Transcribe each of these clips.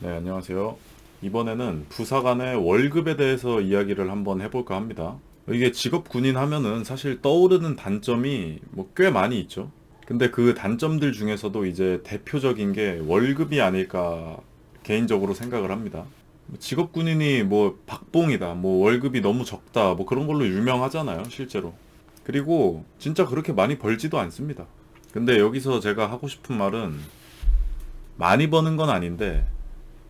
네, 안녕하세요. 이번에는 부사관의 월급에 대해서 이야기를 한번 해볼까 합니다. 이게 직업 군인 하면은 사실 떠오르는 단점이 뭐 꽤 많이 있죠. 근데 그 단점들 중에서도 이제 대표적인 게 월급이 아닐까 개인적으로 생각을 합니다. 직업 군인이 뭐 박봉이다, 뭐 월급이 너무 적다, 뭐 그런 걸로 유명하잖아요, 실제로. 그리고 진짜 그렇게 많이 벌지도 않습니다. 근데 여기서 제가 하고 싶은 말은 많이 버는 건 아닌데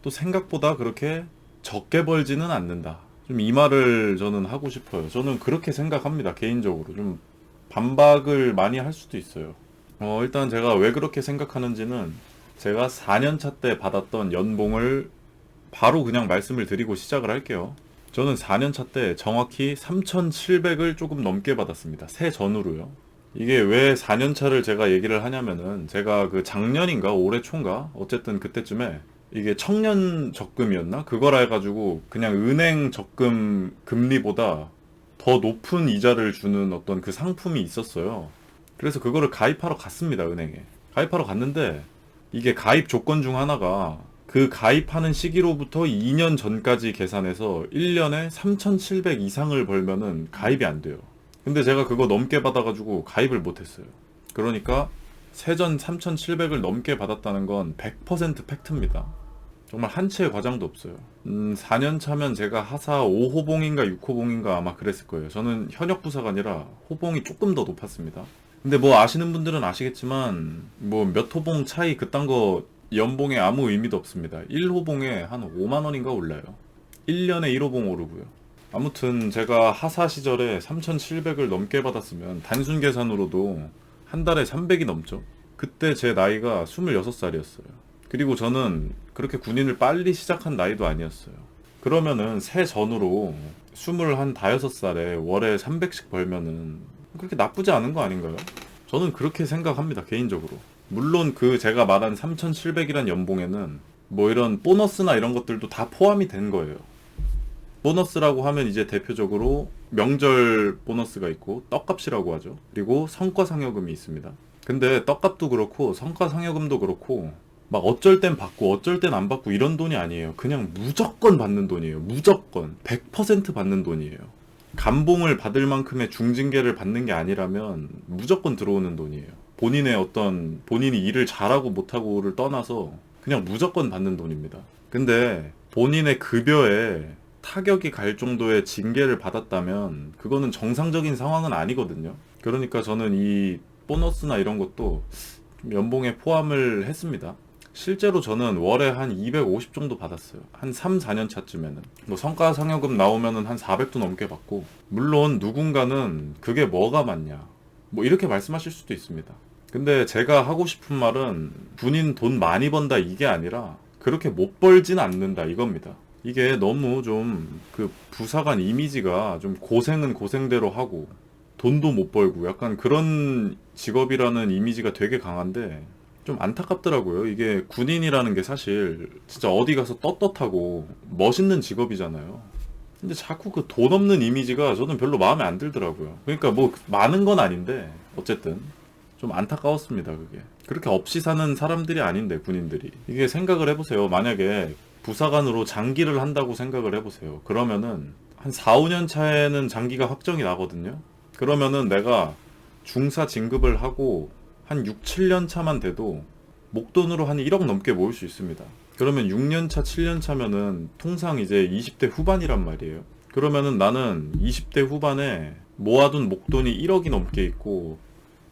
또 생각보다 그렇게 적게 벌지는 않는다. 좀 이 말을 저는 하고 싶어요. 저는 그렇게 생각합니다. 개인적으로. 좀 반박을 많이 할 수도 있어요. 어, 일단 제가 왜 그렇게 생각하는지는 제가 4년차 때 받았던 연봉을 바로 그냥 말씀을 드리고 시작을 할게요. 저는 4년차 때 정확히 3,700을 조금 넘게 받았습니다. 새 전후로요. 이게 왜 4년차를 제가 얘기를 하냐면은 제가 그 작년인가 올해 초인가 어쨌든 그때쯤에 이게 청년 적금이었나? 그걸 해가지고 그냥 은행 적금 금리보다 더 높은 이자를 주는 어떤 그 상품이 있었어요. 그래서 그거를 가입하러 갔습니다, 은행에. 가입하러 갔는데 이게 가입 조건 중 하나가 그 가입하는 시기로부터 2년 전까지 계산해서 1년에 3,700 이상을 벌면은 가입이 안 돼요. 근데 제가 그거 넘게 받아가지고 가입을 못했어요. 그러니까 세전 3,700을 넘게 받았다는 건 100% 팩트입니다. 정말 한 치의 과장도 없어요. 음, 4년 차면 제가 하사 5호봉인가 6호봉인가 아마 그랬을 거예요. 저는 현역 부사가 아니라 호봉이 조금 더 높았습니다. 근데 뭐 아시는 분들은 아시겠지만 뭐 몇 호봉 차이 그딴 거 연봉에 아무 의미도 없습니다. 1호봉에 한 5만 원인가 올라요. 1년에 1호봉 오르고요. 아무튼 제가 하사 시절에 3,700을 넘게 받았으면 단순 계산으로도 한 달에 300이 넘죠. 그때 제 나이가 26살이었어요. 그리고 저는 그렇게 군인을 빨리 시작한 나이도 아니었어요. 그러면은 새 전후로 25살에 월에 300씩 벌면은 그렇게 나쁘지 않은 거 아닌가요? 저는 그렇게 생각합니다, 개인적으로. 물론 그 제가 말한 3,700이란 연봉에는 뭐 이런 보너스나 이런 것들도 다 포함이 된 거예요. 보너스라고 하면 이제 대표적으로 명절 보너스가 있고 떡값이라고 하죠. 그리고 성과 상여금이 있습니다. 근데 떡값도 그렇고 성과 상여금도 그렇고 막 어쩔 땐 받고 어쩔 땐 안 받고 이런 돈이 아니에요. 그냥 무조건 받는 돈이에요. 무조건 100% 받는 돈이에요. 감봉을 받을 만큼의 중징계를 받는 게 아니라면 무조건 들어오는 돈이에요. 본인의 어떤 본인이 일을 잘하고 못하고를 떠나서 그냥 무조건 받는 돈입니다. 근데 본인의 급여에 타격이 갈 정도의 징계를 받았다면 그거는 정상적인 상황은 아니거든요. 그러니까 저는 이 보너스나 이런 것도 좀 연봉에 포함을 했습니다. 실제로 저는 월에 한 250 정도 받았어요. 한 3, 4년 차쯤에는. 뭐 성과 상여금 나오면은 한 400도 넘게 받고, 물론 누군가는 그게 뭐가 맞냐. 뭐 이렇게 말씀하실 수도 있습니다. 근데 제가 하고 싶은 말은 군인 돈 많이 번다 이게 아니라 그렇게 못 벌진 않는다 이겁니다. 이게 너무 좀 그 부사관 이미지가 좀 고생은 고생대로 하고 돈도 못 벌고 약간 그런 직업이라는 이미지가 되게 강한데 좀 안타깝더라고요. 이게 군인이라는 게 사실 진짜 어디 가서 떳떳하고 멋있는 직업이잖아요. 근데 자꾸 그 돈 없는 이미지가 저는 별로 마음에 안 들더라고요. 그러니까 뭐 많은 건 아닌데 어쨌든 좀 안타까웠습니다. 그게 그렇게 없이 사는 사람들이 아닌데 군인들이 이게 생각을 해보세요. 만약에 부사관으로 장기를 한다고 생각을 해보세요. 그러면은 한 4, 5년 차에는 장기가 확정이 나거든요. 그러면은 내가 중사 진급을 하고 한 6, 7년 차만 돼도 목돈으로 한 1억 넘게 모을 수 있습니다. 그러면 6년 차, 7년 차면은 통상 이제 20대 후반이란 말이에요. 그러면은 나는 20대 후반에 모아둔 목돈이 1억이 넘게 있고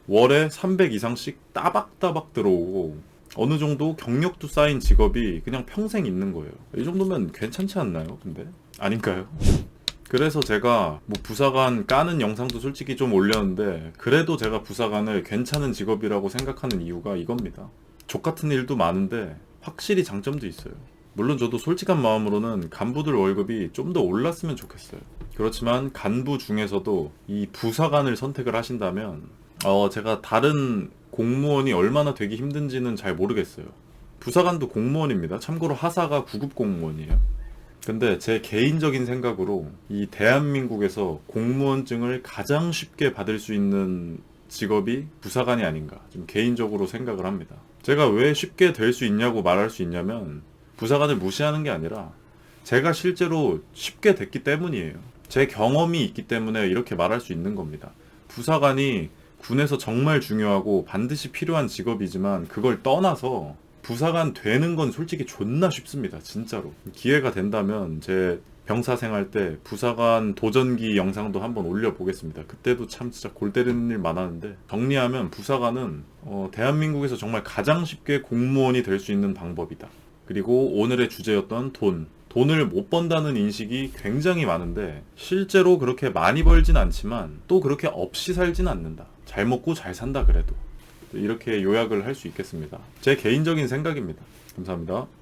월에 300 이상씩 따박따박 들어오고 어느 정도 경력도 쌓인 직업이 그냥 평생 있는 거예요. 이 정도면 괜찮지 않나요? 근데 아닌가요? 그래서 제가 뭐 부사관 까는 영상도 솔직히 좀 올렸는데 그래도 제가 부사관을 괜찮은 직업이라고 생각하는 이유가 이겁니다. 족 같은 일도 많은데 확실히 장점도 있어요. 물론 저도 솔직한 마음으로는 간부들 월급이 좀 더 올랐으면 좋겠어요. 그렇지만 간부 중에서도 이 부사관을 선택을 하신다면 어 제가 다른 공무원이 얼마나 되기 힘든지는 잘 모르겠어요. 부사관도 공무원입니다. 참고로 하사가 9급 공무원이에요. 근데 제 개인적인 생각으로 이 대한민국에서 공무원증을 가장 쉽게 받을 수 있는 직업이 부사관이 아닌가 좀 개인적으로 생각을 합니다. 제가 왜 쉽게 될 수 있냐고 말할 수 있냐면 부사관을 무시하는 게 아니라 제가 실제로 쉽게 됐기 때문이에요. 제 경험이 있기 때문에 이렇게 말할 수 있는 겁니다. 부사관이 군에서 정말 중요하고 반드시 필요한 직업이지만 그걸 떠나서 부사관 되는 건 솔직히 존나 쉽습니다. 진짜로. 기회가 된다면 제 병사 생활 때 부사관 도전기 영상도 한번 올려보겠습니다. 그때도 참 진짜 골 때리는 일 많았는데 정리하면 부사관은 어, 대한민국에서 정말 가장 쉽게 공무원이 될 수 있는 방법이다. 그리고 오늘의 주제였던 돈. 돈을 못 번다는 인식이 굉장히 많은데 실제로 그렇게 많이 벌진 않지만 또 그렇게 없이 살진 않는다. 잘 먹고 잘 산다 그래도. 이렇게 요약을 할 수 있겠습니다. 제 개인적인 생각입니다. 감사합니다.